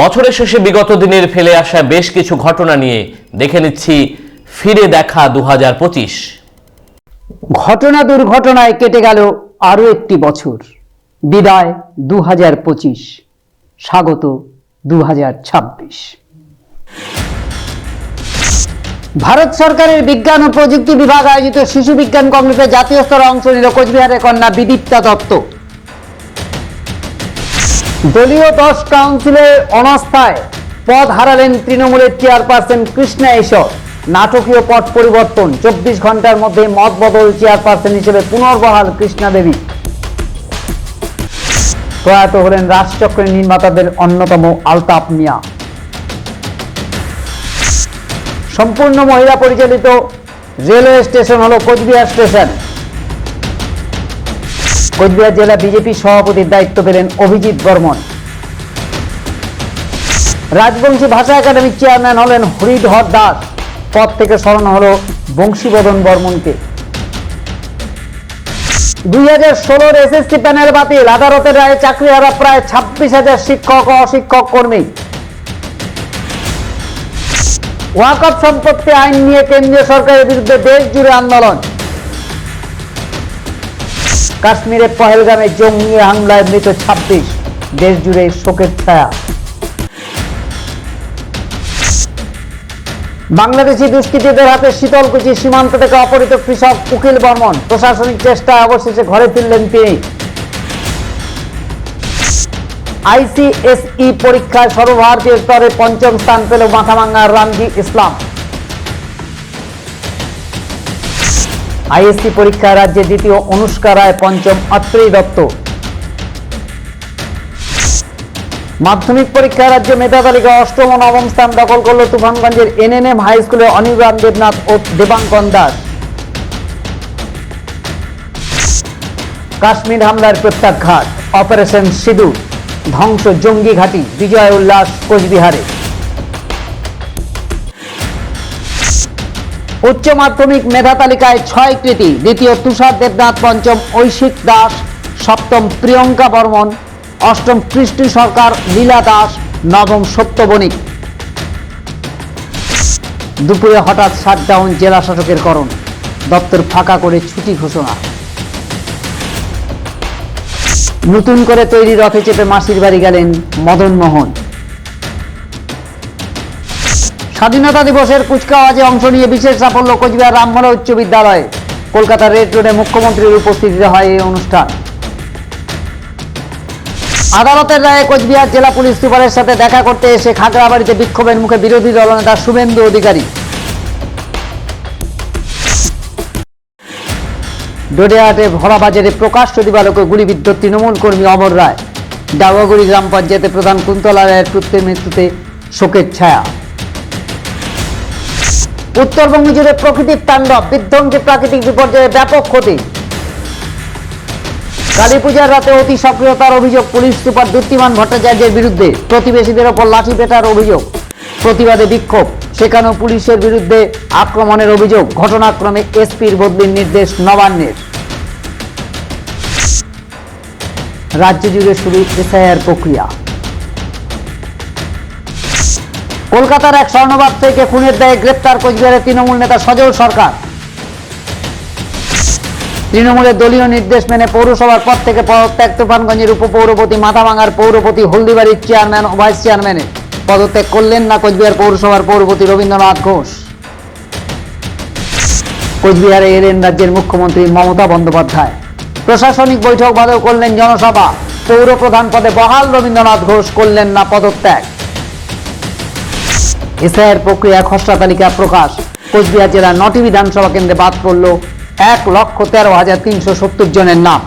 বছরের শেষে বিগত দিনের ফেলে আসা বেশ কিছু ঘটনা নিয়ে দেখে নিচ্ছি ফিরে দেখা দু হাজার পঁচিশ। ঘটনা দুর্ঘটনায় কেটে গেল আরও একটি বছর। বিদায় দু হাজার পঁচিশ, স্বাগত দু হাজার ছাব্বিশ। ভারত সরকারের বিজ্ঞান ও প্রযুক্তি বিভাগ আয়োজিত শিশু বিজ্ঞান কংগ্রেসের জাতীয় স্তরে অংশ নিল কোচবিহারের কন্যা বিদীপ্তা দত্ত। দলীয় দশ কাউন্সিলের অনাস্থায় পদ হারালেন তৃণমূলের চেয়ারপারসন কৃষ্ণা এসব। নাটকীয় পট পরিবর্তন, চব্বিশ ঘণ্টার মধ্যে মত বদল চেয়ারপারসন হিসেবে পুনর্বহাল কৃষ্ণা দেবী। প্রয়াত হলেন রাজচক্রের নির্মাতাদের অন্যতম আলতাপ মিয়া। সম্পূর্ণ মহিলা পরিচালিত রেলওয়ে স্টেশন হলো কোচবিহার স্টেশন। কোচবিহার জেলা বিজেপি সভাপতির দায়িত্ব পেলেন অভিজিৎ বর্মন। রাজবংশী ভাষা একাডেমির চেয়ারম্যান হলেন হরিধর দাস পদ থেকে স্মরণ হলো বংশীবদন বর্মনকে। দুই হাজার ষোলোর এসএসসি প্যানেল বাতিল। আদালতের রায়ে চাকরি হারা প্রায় ছাব্বিশ হাজার শিক্ষক ও অশিক্ষক কর্মী। ওয়াকফ সম্পত্তি আইন নিয়ে কেন্দ্রীয় সরকারের বিরুদ্ধে দেশ জুড়ে আন্দোলন। কাশ্মীরের পহেলগামে জঙ্গি হামলায় মৃত ছাব্বিশ। দেশ জুড়ে শোকের ছায়া। বাংলাদেশি দুষ্কৃতীদের হাতে শীতলকুচি সীমান্ত থেকে অপহৃত কৃষক উকিল বর্মন। প্রশাসনিক চেষ্টায় অবশেষে ঘরে ফিরলেন তিনি। আইসিএসই পরীক্ষায় সর্বভারতীয় স্তরে পঞ্চম স্থান পেল মাথাভাঙ্গার রামজি ইসলাম। আইএসসি পরীক্ষায় রাজ্যে দ্বিতীয় অনুষ্কা রায় পঞ্চম অত্রেয় দত্ত। মাধ্যমিক পরীক্ষায় রাজ্যে মেধা তালিকা অষ্টম ও নবম স্থান দখল করল তুফানগঞ্জের এনএনএম হাই স্কুলে অনির্বাণ দেবনাথ ও দেবাঙ্কন দাস। কাশ্মীর হামলার প্রত্যাঘাত, অপারেশন সিঁদুর, ধ্বংস জঙ্গি ঘাঁটি, বিজয় উল্লাস কোচবিহারে। উচ্চ মাধ্যমিক মেধা তালিকায় ছয় কৃতি, দ্বিতীয় তুষার দেবনাথ, পঞ্চম ঐশিক দাস, সপ্তম প্রিয়ঙ্কা বর্মন, অষ্টম কৃষ্টি সরকার লীলা দাস, নবম সত্য বণিক দুপুরে হঠাৎ শাটডাউন জেলা শাসকের করণ, দপ্তর ফাঁকা করে ছুটি ঘোষণা। নতুন করে তৈরি রথে চেপে মাসির বাড়ি গেলেন মদন মোহন স্বাধীনতা দিবসের কুচকাওয়াজে অংশ নিয়ে বিশেষ সাফল্য কোচবিহার রামমোহন উচ্চ বিদ্যালয়ে। কলকাতার রেড রোডে মুখ্যমন্ত্রীর উপস্থিতিতে হয় এই অনুষ্ঠান। আদালতের রায়ে কোচবিহার জেলা পুলিশ সুপারের সাথে দেখা করতে এসে খাগড়াবাড়িতে বিক্ষোভের মুখে বিরোধী দলনেতা শুভেন্দু অধিকারী। ডোডেহাটে ভরাবাজারে প্রকাশ্য দিবালোকে গুলিবিদ্ধ তৃণমূল কর্মী অমর রায়। ডাওয়াগুড়ি গ্রাম পঞ্চায়েতের প্রধান কুন্তলা রায়ের পুত্রের মৃত্যুতে শোকের ছায়া। উত্তরবঙ্গ জুড়ে প্রকৃতির তাণ্ডব, বিধ্বংসী প্রাকৃতিক বিপর্যয়ে ব্যাপক ক্ষতি। কালী পূজার রাতে অতি সক্রিয়তার অভিযোগ পুলিশ সুপার দ্যুতিমান ভট্টাচার্যের বিরুদ্ধে। প্রতিবেশীদের ওপর লাঠি পেটার অভিযোগ। প্রতিবাদে বিক্ষোভ। সেখানেও পুলিশের বিরুদ্ধে আক্রমণের অভিযোগ। ঘটনাক্রমে এসপির বদলির নির্দেশ নবান্নের। রাজ্য জুড়ে শুরু এসআইআর প্রক্রিয়া। কলকাতার এক স্বর্ণবাদ থেকে খুনের দায়ে গ্রেপ্তার কোচবিহারের তৃণমূল নেতা সজল সরকার। তৃণমূলের দলীয় নির্দেশ মেনে পৌরসভার পদ থেকে পদত্যাগ তুফানগঞ্জের উপপৌরপতি মাথাভাঙার পৌরপতি হলদিবাড়ির চেয়ারম্যান ও ভাইস চেয়ারম্যানের পদত্যাগ করলেন না কোচবিহার পৌরসভার পৌরপতি রবীন্দ্রনাথ ঘোষ। কোচবিহারে এলেন রাজ্যের মুখ্যমন্ত্রী মমতা বন্দ্যোপাধ্যায়। প্রশাসনিক বৈঠক বাদেও করলেন জনসভা। পৌর প্রধান পদে বহাল রবীন্দ্রনাথ ঘোষ করলেন না পদত্যাগ। এসআইয়ের প্রক্রিয়া খসড়া তালিকা প্রকাশ। কোচবিহার জেলার নটি বিধানসভা কেন্দ্রে বাদ পড়ল এক লক্ষ তেরো হাজার তিনশো সত্তর জনের নাম।